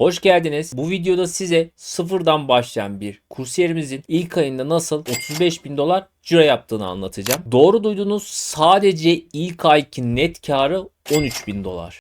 Hoş geldiniz. Bu videoda size sıfırdan başlayan bir kursiyerimizin ilk ayında nasıl 35 bin dolar ciro yaptığını anlatacağım. Doğru duydunuz sadece ilk ayki net karı 13 bin dolar.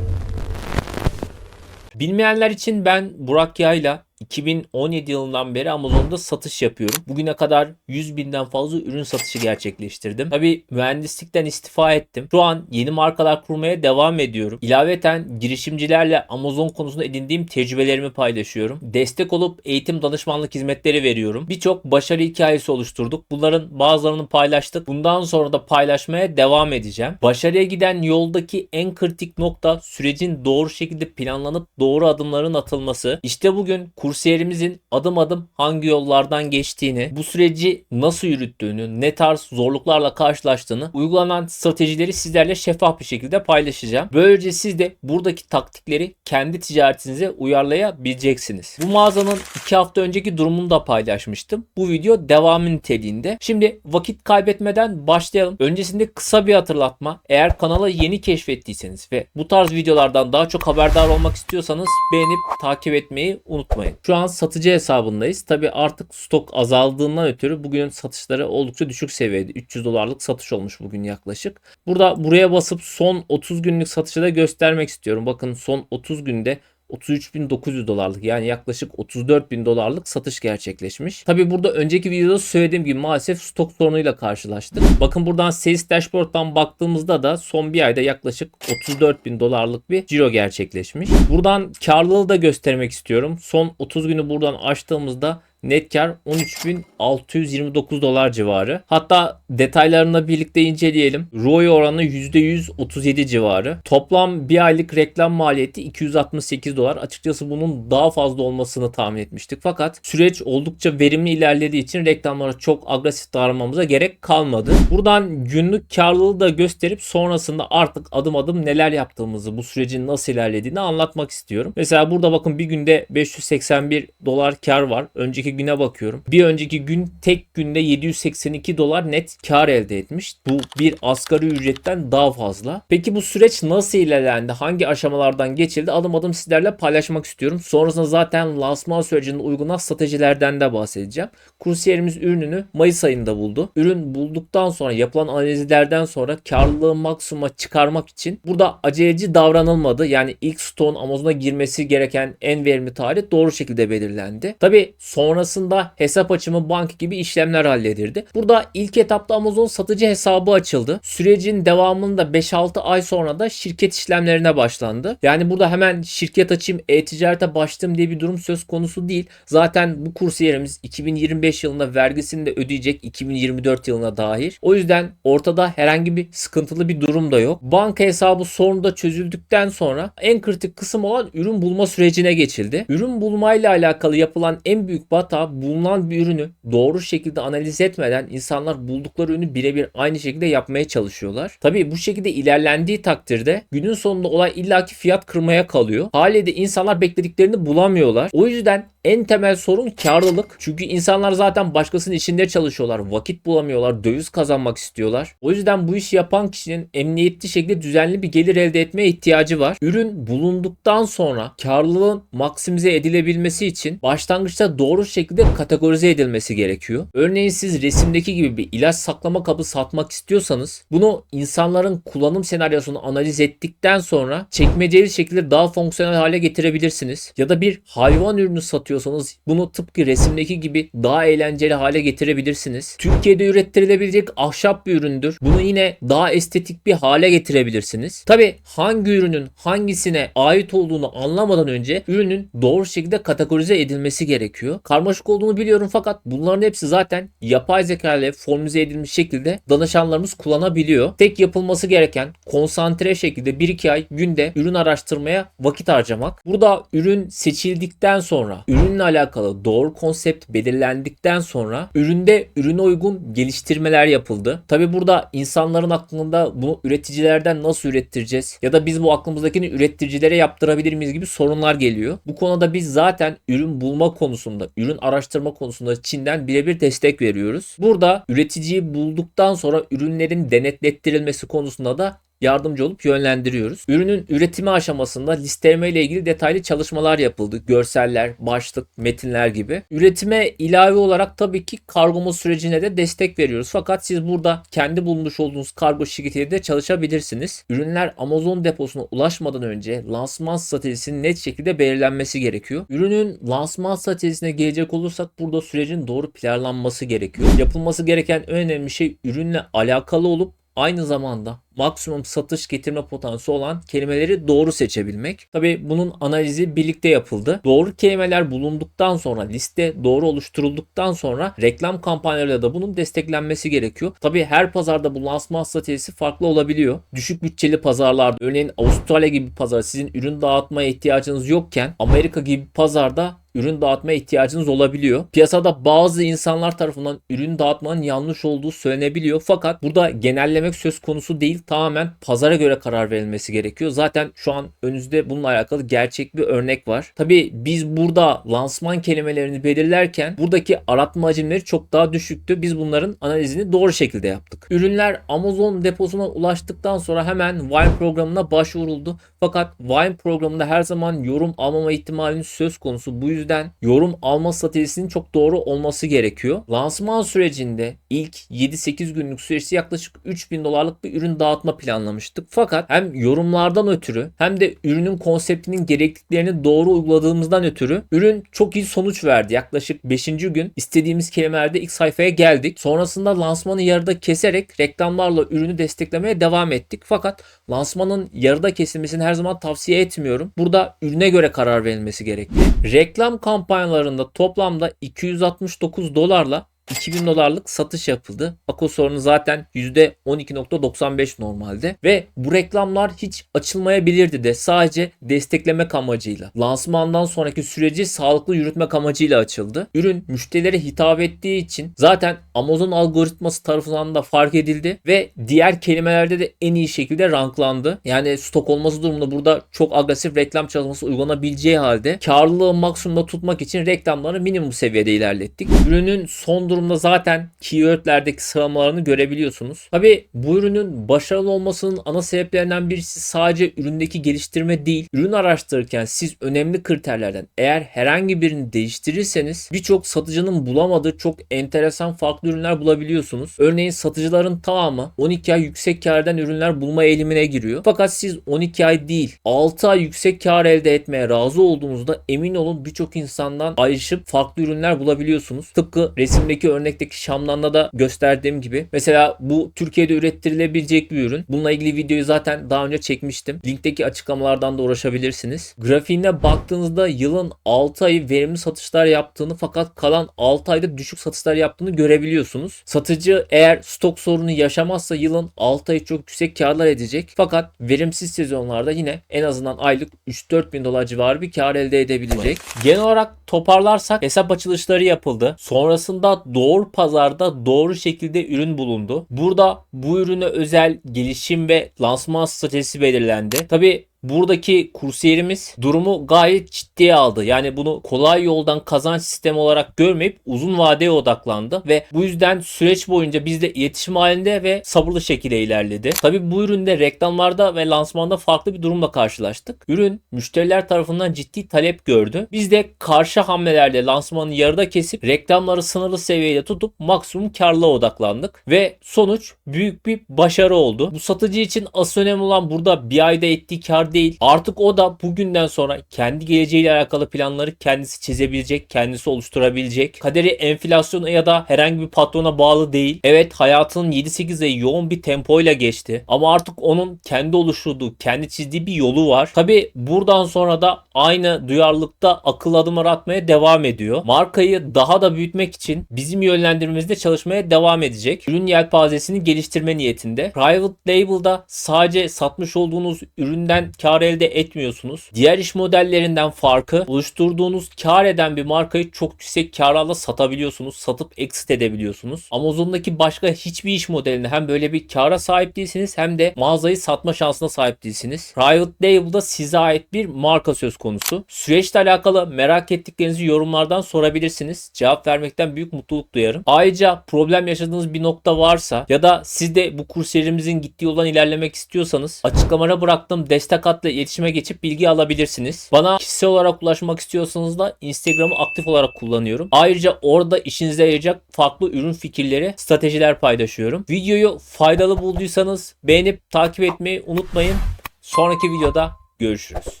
Bilmeyenler için ben Burak Yayla 2017 yılından beri Amazon'da satış yapıyorum. Bugüne kadar 100 binden fazla ürün satışı gerçekleştirdim. Tabi mühendislikten istifa ettim. Şu an yeni markalar kurmaya devam ediyorum. İlaveten girişimcilerle Amazon konusunda edindiğim tecrübelerimi paylaşıyorum. Destek olup eğitim danışmanlık hizmetleri veriyorum. Birçok başarı hikayesi oluşturduk. Bunların bazılarını paylaştık. Bundan sonra da paylaşmaya devam edeceğim. Başarıya giden yoldaki en kritik nokta sürecin doğru şekilde planlanıp doğru adımların atılması. İşte bugün kursiyerimizin adım adım hangi yollardan geçtiğini, bu süreci nasıl yürüttüğünü, ne tarz zorluklarla karşılaştığını, uygulanan stratejileri sizlerle şeffaf bir şekilde paylaşacağım. Böylece siz de buradaki taktikleri kendi ticaretinize uyarlayabileceksiniz. Bu mağazanın 2 hafta önceki durumunu da paylaşmıştım. Bu video devamı niteliğinde. Şimdi vakit kaybetmeden başlayalım. Öncesinde kısa bir hatırlatma. Eğer kanala yeni keşfettiyseniz ve bu tarz videolardan daha çok haberdar olmak istiyorsanız beğenip takip etmeyi unutmayın. Şu an satıcı hesabındayız. Tabi artık stok azaldığından ötürü bugün satışları oldukça düşük seviyede. 300 dolarlık satış olmuş bugün yaklaşık. Burada buraya basıp son 30 günlük satışı da göstermek istiyorum. Bakın son 30 günde 33.900 dolarlık yani yaklaşık 34.000 dolarlık satış gerçekleşmiş. Tabi burada önceki videoda söylediğim gibi maalesef stok sorunuyla karşılaştık. Bakın buradan Sales Dashboard'dan baktığımızda da son bir ayda yaklaşık 34.000 dolarlık bir ciro gerçekleşmiş. Buradan karlılığı da göstermek istiyorum. Son 30 günü buradan açtığımızda Net kar 13.629 dolar civarı. Hatta detaylarını birlikte inceleyelim. ROI oranı %137 civarı. Toplam bir aylık reklam maliyeti 268 dolar. Açıkçası bunun daha fazla olmasını tahmin etmiştik. Fakat süreç oldukça verimli ilerlediği için reklamlara çok agresif davranmamıza gerek kalmadı. Buradan günlük karlılığı da gösterip sonrasında artık adım adım neler yaptığımızı, bu sürecin nasıl ilerlediğini anlatmak istiyorum. Mesela burada bakın bir günde 581 dolar kar var. Önceki güne bakıyorum. Bir önceki gün tek günde 782 dolar net kar elde etmiş. Bu bir asgari ücretten daha fazla. Peki bu süreç nasıl ilerlendi? Hangi aşamalardan geçildi? Adım adım sizlerle paylaşmak istiyorum. Sonrasında zaten lansman sürecinde uygulanan stratejilerden de bahsedeceğim. Kursiyerimiz ürününü Mayıs ayında buldu. Ürün bulduktan sonra yapılan analizlerden sonra karlılığı maksimuma çıkarmak için burada aceleci davranılmadı. Yani ilk stoğun Amazon'a girmesi gereken en verimli tarih doğru şekilde belirlendi. Tabi sonrasında hesap açımı bank gibi işlemler halledildi. Burada ilk etapta Amazon satıcı hesabı açıldı. Sürecin devamında 5-6 ay sonra da şirket işlemlerine başlandı. Yani burada hemen şirket açayım, e-ticarete başladım diye bir durum söz konusu değil. Zaten bu kursiyerimiz 2025 yılında vergisini de ödeyecek 2024 yılına dair. O yüzden ortada herhangi bir sıkıntılı bir durum da yok. Banka hesabı sorunu da çözüldükten sonra en kritik kısım olan ürün bulma sürecine geçildi. Ürün bulmayla alakalı yapılan en büyük hata bulunan bir ürünü doğru şekilde analiz etmeden insanlar buldukları ürünü birebir aynı şekilde yapmaya çalışıyorlar. Tabii bu şekilde ilerlendiği takdirde günün sonunda olay illaki fiyat kırmaya kalıyor. Haliyle insanlar beklediklerini bulamıyorlar. O yüzden en temel sorun karlılık. Çünkü insanlar zaten başkasının içinde çalışıyorlar. Vakit bulamıyorlar. Döviz kazanmak istiyorlar. O yüzden bu işi yapan kişinin emniyetli şekilde düzenli bir gelir elde etmeye ihtiyacı var. Ürün bulunduktan sonra karlılığın maksimize edilebilmesi için başlangıçta doğru şekilde kategorize edilmesi gerekiyor. Örneğin siz resimdeki gibi bir ilaç saklama kabı satmak istiyorsanız bunu insanların kullanım senaryosunu analiz ettikten sonra çekmeceli şekilde daha fonksiyonel hale getirebilirsiniz. Ya da bir hayvan ürünü satıyorsanız bunu tıpkı resimdeki gibi daha eğlenceli hale getirebilirsiniz. Türkiye'de ürettirilebilecek ahşap bir üründür. Bunu yine daha estetik bir hale getirebilirsiniz. Tabi hangi ürünün hangisine ait olduğunu anlamadan önce ürünün doğru şekilde kategorize edilmesi gerekiyor. Karmaşık olduğunu biliyorum fakat bunların hepsi zaten yapay zeka ile formüle edilmiş şekilde danışanlarımız kullanabiliyor. Tek yapılması gereken konsantre şekilde 1-2 ay günde ürün araştırmaya vakit harcamak. Burada ürün seçildikten sonra ürünle alakalı doğru konsept belirlendikten sonra üründe ürüne uygun geliştirmeler yapıldı. Tabi burada insanların aklında bunu üreticilerden nasıl ürettireceğiz ya da biz bu aklımızdakini üreticilere yaptırabilir miyiz gibi sorunlar geliyor. Bu konuda biz zaten ürün bulma konusunda, ürün araştırma konusunda Çin'den birebir destek veriyoruz. Burada üreticiyi bulduktan sonra ürünlerin denetlettirilmesi konusunda da yardımcı olup yönlendiriyoruz. Ürünün üretimi aşamasında listeleme ile ilgili detaylı çalışmalar yapıldı. Görseller, başlık, metinler gibi. Üretime ilave olarak tabii ki kargoma sürecine de destek veriyoruz. Fakat siz burada kendi bulunmuş olduğunuz kargo şirketiyle de çalışabilirsiniz. Ürünler Amazon deposuna ulaşmadan önce lansman stratejisinin net şekilde belirlenmesi gerekiyor. Ürünün lansman stratejisine gelecek olursak burada sürecin doğru planlanması gerekiyor. Yapılması gereken en önemli şey ürünle alakalı olup aynı zamanda maksimum satış getirme potansiyeli olan kelimeleri doğru seçebilmek. Tabi bunun analizi birlikte yapıldı. Doğru kelimeler bulunduktan sonra liste doğru oluşturulduktan sonra reklam kampanyalarıyla da bunun desteklenmesi gerekiyor. Tabi her pazarda bu lansman stratejisi farklı olabiliyor. Düşük bütçeli pazarlarda örneğin Avustralya gibi bir pazar sizin ürün dağıtmaya ihtiyacınız yokken Amerika gibi bir pazarda ürün dağıtmaya ihtiyacınız olabiliyor. Piyasada bazı insanlar tarafından ürün dağıtmanın yanlış olduğu söylenebiliyor. Fakat burada genellemek söz konusu değil. Tamamen pazara göre karar verilmesi gerekiyor. Zaten şu an önünüzde bununla alakalı gerçek bir örnek var. Tabi biz burada lansman kelimelerini belirlerken buradaki aratma hacimleri çok daha düşüktü. Biz bunların analizini doğru şekilde yaptık. Ürünler Amazon deposuna ulaştıktan sonra hemen Wine programına başvuruldu. Fakat Wine programında her zaman yorum almama ihtimalinin söz konusu. Bu yüzden yorum alma stratejisinin çok doğru olması gerekiyor. Lansman sürecinde ilk 7-8 günlük süreçte yaklaşık 3000 dolarlık bir ürün dağıtma planlamıştık. Fakat hem yorumlardan ötürü hem de ürünün konseptinin gerekliliklerini doğru uyguladığımızdan ötürü ürün çok iyi sonuç verdi. Yaklaşık 5. gün istediğimiz kelimelerde ilk sayfaya geldik. Sonrasında lansmanı yarıda keserek reklamlarla ürünü desteklemeye devam ettik. Fakat lansmanın yarıda kesilmesini her zaman tavsiye etmiyorum. Burada ürüne göre karar verilmesi gerekiyor. Reklam kampanyalarında toplamda 269 dolarla 2000 dolarlık satış yapıldı. Akos oranı zaten %12.95 normalde ve bu reklamlar hiç açılmayabilirdi de sadece desteklemek amacıyla. Lansmandan sonraki süreci sağlıklı yürütmek amacıyla açıldı. Ürün müşterilere hitap ettiği için zaten Amazon algoritması tarafından da fark edildi ve diğer kelimelerde de en iyi şekilde ranklandı. Yani stok olması durumunda burada çok agresif reklam çalışması uygulanabileceği halde karlılığı maksimumda tutmak için reklamları minimum seviyede ilerlettik. Ürünün son durumda zaten keywordlerdeki sıralamalarını görebiliyorsunuz. Tabi bu ürünün başarılı olmasının ana sebeplerinden birisi sadece üründeki geliştirme değil. Ürün araştırırken siz önemli kriterlerden eğer herhangi birini değiştirirseniz birçok satıcının bulamadığı çok enteresan farklı ürünler bulabiliyorsunuz. Örneğin satıcıların tamamı 12 ay yüksek kardan ürünler bulma eğilimine giriyor. Fakat siz 12 ay değil 6 ay yüksek kar elde etmeye razı olduğunuzda emin olun birçok insandan ayrışıp farklı ürünler bulabiliyorsunuz. Tıpkı resimdeki örnekteki Şamdan'da da gösterdiğim gibi. Mesela bu Türkiye'de ürettirilebilecek bir ürün. Bununla ilgili videoyu zaten daha önce çekmiştim. Linkteki açıklamalardan da uğraşabilirsiniz. Grafiğine baktığınızda yılın 6 ayı verimli satışlar yaptığını fakat kalan 6 ayda düşük satışlar yaptığını görebiliyorsunuz. Satıcı eğer stok sorunu yaşamazsa yılın 6 ayı çok yüksek karlar edecek. Fakat verimsiz sezonlarda yine en azından aylık 3-4 bin dolar civarı bir kar elde edebilecek. Genel olarak toparlarsak hesap açılışları yapıldı. Sonrasında doğru pazarda doğru şekilde ürün bulundu. Burada bu ürüne özel gelişim ve lansman stratejisi belirlendi. Tabi buradaki kursiyerimiz durumu gayet ciddiye aldı. Yani bunu kolay yoldan kazanç sistemi olarak görmeyip uzun vadeye odaklandı ve bu yüzden süreç boyunca bizle iletişim halinde ve sabırlı şekilde ilerledi. Tabi bu üründe reklamlarda ve lansmanda farklı bir durumla karşılaştık. Ürün müşteriler tarafından ciddi talep gördü. Biz de karşı hamlelerle lansmanı yarıda kesip reklamları sınırlı seviyede tutup maksimum karla odaklandık ve sonuç büyük bir başarı oldu. Bu satıcı için asıl önemli olan burada bir ayda ettiği kar değil. Artık o da bugünden sonra kendi geleceğiyle alakalı planları kendisi çizebilecek, kendisi oluşturabilecek. Kaderi enflasyona ya da herhangi bir patrona bağlı değil. Evet hayatının 7-8 ayı yoğun bir tempoyla geçti. Ama artık onun kendi oluşturduğu, kendi çizdiği bir yolu var. Tabi buradan sonra da aynı duyarlılıkta akıl adımları atmaya devam ediyor. Markayı daha da büyütmek için bizim yönlendirmemizde çalışmaya devam edecek. Ürün yelpazesini geliştirme niyetinde. Private Label'da sadece satmış olduğunuz üründen kar elde etmiyorsunuz. Diğer iş modellerinden farkı oluşturduğunuz kar eden bir markayı çok yüksek karlarla satabiliyorsunuz. Satıp exit edebiliyorsunuz. Amazon'daki başka hiçbir iş modelinde hem böyle bir kara sahip değilsiniz hem de mağazayı satma şansına sahip değilsiniz. Private Label'da size ait bir marka söz konusu. Süreçle alakalı merak ettiklerinizi yorumlardan sorabilirsiniz. Cevap vermekten büyük mutluluk duyarım. Ayrıca problem yaşadığınız bir nokta varsa ya da siz de bu kurs serimizin gittiği yoldan ilerlemek istiyorsanız açıklamaya bıraktığım destek hatla iletişime geçip bilgi alabilirsiniz. Bana kişisel olarak ulaşmak istiyorsanız da Instagram'ı aktif olarak kullanıyorum. Ayrıca orada işinize yarayacak farklı ürün fikirleri, stratejiler paylaşıyorum. Videoyu faydalı bulduysanız beğenip takip etmeyi unutmayın. Sonraki videoda görüşürüz.